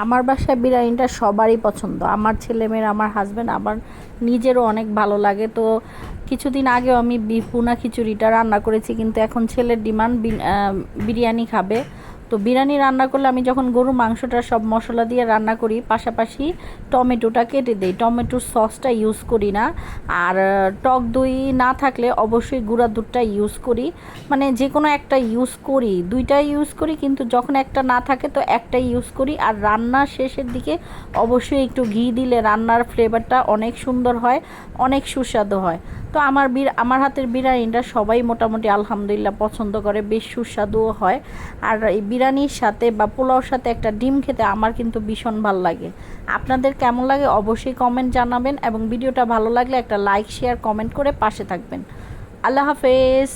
আমার বাসায় বিরিয়ানিটা সবারই পছন্দ। আমার ছেলেমেয়ের, আমার হাজব্যান্ড আমার নিজেরও অনেক ভালো লাগে। তো কিছুদিন আগেও আমি বিপুনা খিচুড়িটা রান্না করেছি, কিন্তু এখন ছেলের ডিমান্ড বিরিয়ানি খাবে। তো বিরিয়ানি রান্না করলে আমি যখন গরুর মাংসটা সব মশলা দিয়ে রান্না করি, পাশাপাশি টমেটোটা কেটে দিই। টমেটোর সসটা ইউজ করি না। আর টক দই না থাকলে অবশ্যই গুঁড়া দুধটা ইউজ করি। মানে যে কোনো একটা ইউজ করি। দুইটাই ইউজ করি, কিন্তু যখন একটা না থাকে তো একটাই ইউজ করি। আর রান্নার শেষের দিকে অবশ্যই একটু ঘি দিলে রান্নার ফ্লেভারটা অনেক সুন্দর হয়, অনেক সুস্বাদু হয়। তো আমার বির, আমার হাতের বিরিয়ানিটা সবাই মোটামুটি আলহামদুলিল্লাহ পছন্দ করে, বেশ সুস্বাদুও হয়। আর এই বিরিয়ানির সাথে বা পোলাওর সাথে একটা ডিম খেতে আমার কিন্তু ভীষণ ভালো লাগে। আপনাদের কেমন লাগে অবশ্যই কমেন্ট জানাবেন এবং ভিডিওটা ভালো লাগলে একটা লাইক শেয়ার কমেন্ট করে পাশে থাকবেন। আল্লাহ হাফেজ।